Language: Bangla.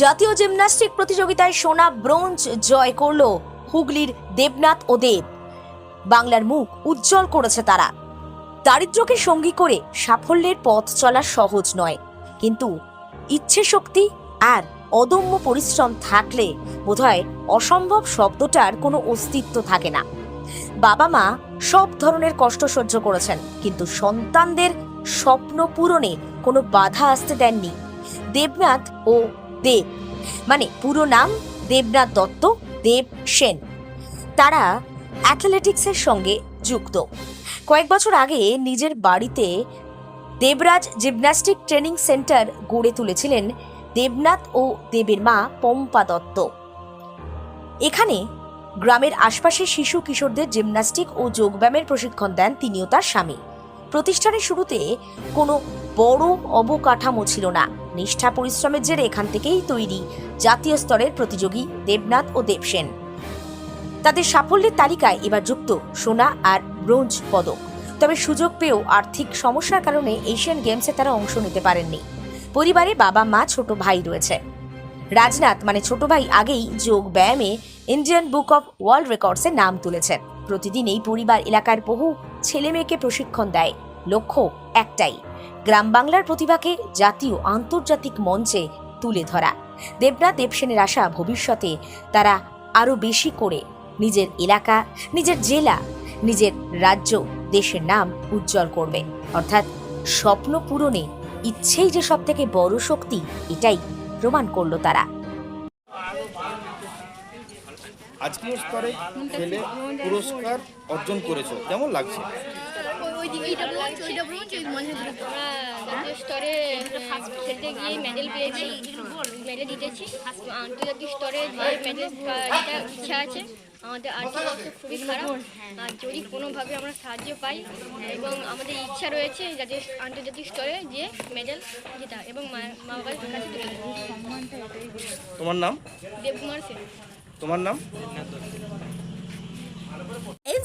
জাতীয় জিমন্যাস্টিক প্রতিযোগিতায় সোনা ব্রোঞ্জ জয় করল হুগলির দেবনাথ ও দেব। বাংলার মুখ উজ্জ্বল করেছে তারা। দারিদ্র্যকে সঙ্গী করে সাফল্যের পথ চলা সহজ নয়। কিন্তু ইচ্ছে শক্তি আর অদম্য পরিশ্রম থাকলে বোধহয় অসম্ভব শব্দটার কোনো অস্তিত্ব থাকে না। বাবা মা সব ধরনের কষ্ট সহ্য করেছেন, কিন্তু সন্তানদের স্বপ্ন পূরণে কোনো বাধা আসতে দেননি। দেবনাথ ও দেব মানে পুরো নাম দেবনাথ দত্ত, দেব সেন। তারা অ্যাথলেটিক্সের সঙ্গে যুক্ত। কয়েক বছর আগে নিজের বাড়িতে দেবরাজ জিমন্যাস্টিক ট্রেনিং সেন্টার গড়ে তুলেছিলেন দেবনাথ ও দেবের মা পম্পা দত্ত। এখানে গ্রামের আশপাশের শিশু কিশোরদের জিমন্যাস্টিক ও যোগব্যায়ামের প্রশিক্ষণ দেন তিনিও তার স্বামী। প্রতিষ্ঠানের শুরুতে কোনো বড় অবকাঠামো ছিল না। নিষ্ঠা পরিশ্রমের জেরে এখান থেকেই তৈরি জাতীয় স্তরের প্রতিযোগী দেবনাথ ও দেবসেন তাদের সাফল্যের তালিকায় এবার যুক্ত সোনা আর ব্রোঞ্জ পদক। তবে সুযোগ পেয়েও আর্থিক সমস্যার কারণে এশিয়ান গেমসে তারা অংশ নিতে পারেননি। পরিবারে বাবা, মা, ছোট ভাই রয়েছে। রাজনাথ মানে ছোট ভাই আগেই যোগ ব্যায়ামে ইন্ডিয়ান বুক অফ ওয়ার্ল্ড রেকর্ডসে নাম তুলেছেন প্রতিদিন এই পরিবার এলাকার বহু ছেলে মেয়েকে প্রশিক্ষণ দেয়। লক্ষ্য একটাই। গ্রাম বাংলার প্রতিভাকে জাতীয় আন্তর্জাতিক মঞ্চে তুলে ধরা। দেবনাথ দেবসেনের আশা ভবিষ্যতে তারা আরও বেশি করে নিজের এলাকা, নিজের জেলা, নিজের রাজ্য, দেশের নাম উজ্জ্বল করবে। অর্থাৎ স্বপ্ন পূরণে ইচ্ছেই যে সব থেকে বড় শক্তি, এটাই প্রমাণ করল তারা। আজকের স্তরে খেলে পুরস্কার অর্জন করেছ। কেমন লাগছে? ওই এইটা ব্রোঞ্জ ওইটা ব্রোঞ্জ ওই মাঝে দুটো আমরা জাতীয় স্তরে খেলতে গিয়ে মেডেল পেয়েছি। মেডেল জিতেছি। আন্তর্জাতিক স্তরে যে মেডেল যেটা ইচ্ছা আছে আমাদের আর্থিক অবস্থা খুবই খারাপ। আর যদি কোনোভাবে আমরা সাহায্য পাই এবং আমাদের ইচ্ছা রয়েছে যাতে আন্তর্জাতিক স্তরে যে মেডেল জেতা এবং মা মা বাবার কাছে তুলে তোমার নাম? দেবকুমার সেন। তোমার নাম?